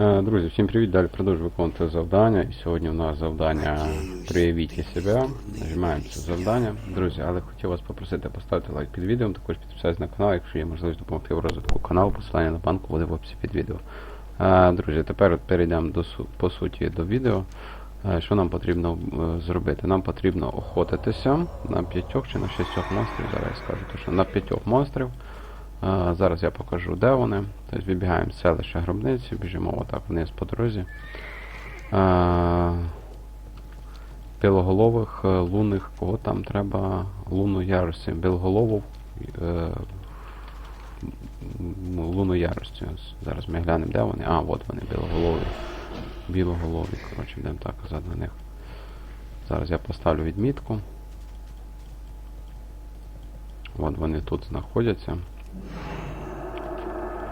Е, Друзі, всім привіт! Далі продовжую виконувати завдання. І сьогодні у нас завдання «Проявіть себе. Нажимаємо це завдання. Друзі, але хотів вас попросити поставити лайк під відео, також підписатися на канал, якщо є можливість допомогти в розвитку каналу, посилання на банку буде в описі під відео. Е, Друзі, тепер перейдемо до по суті до відео. Е, Що нам потрібно зробити? Нам потрібно охотитися на п'ятьох чи на шістьох монстрів. Зараз я скажу точно на п'ятьох монстрів. Зараз я покажу, де вони. Тобто вибігаємо з селища гробниці, біжимо отак вниз по дорозі. Білоголових, е, лунних, кого там треба? Луну ярості. Білоголову е, м, луну ярості. Зараз ми глянемо, де вони. А, от вони, білоголові. Білоголові, коротше, будемо так на них. Зараз я поставлю відмітку. От вони тут знаходяться.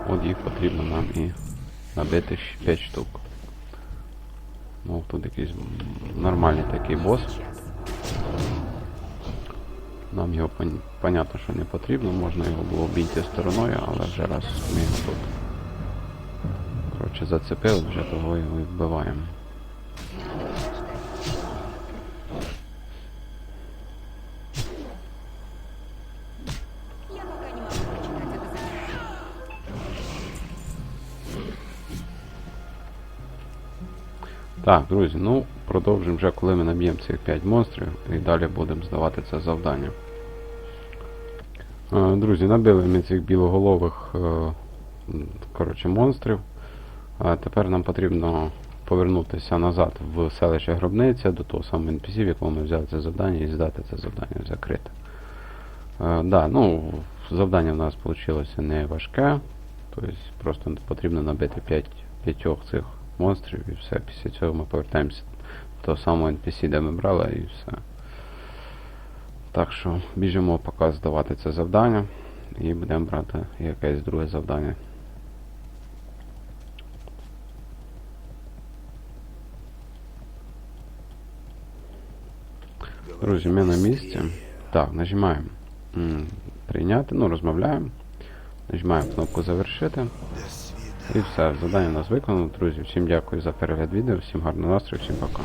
От їх потрібно нам і набити 5 штук. Ну, тут якийсь нормальний такий бос. Нам його понятно, що не потрібно, можна його було обійти стороною, але вже раз ми його тут коротше, зацепили, вже того його і вбиваємо. Так, друзі, ну продовжимо вже, коли ми наб'ємо цих 5 монстрів і далі будемо здавати це завдання. Е, Друзі, набили ми цих білоголових е, коротше, монстрів. Тепер нам потрібно повернутися назад в селище Гробниця до того самого NPC, в якому ми взяли це завдання, і здати це завдання закрите. Е, да, ну, завдання в нас вийшло не важке. Тобто просто потрібно набити 5 п'ятьох цих монстрів і все. Після цього ми повертаємося до того самого NPC, де ми брали, і все. Так що біжимо поки здавати це завдання і будемо брати якесь друге завдання. Друзі, ми на місці. Так, нажимаємо прийняти, ну, розмовляємо. Нажимаємо кнопку завершити. І все, завдання у нас виконано. Друзі, всім дякую за перегляд відео, всім гарного настрою, всім пока.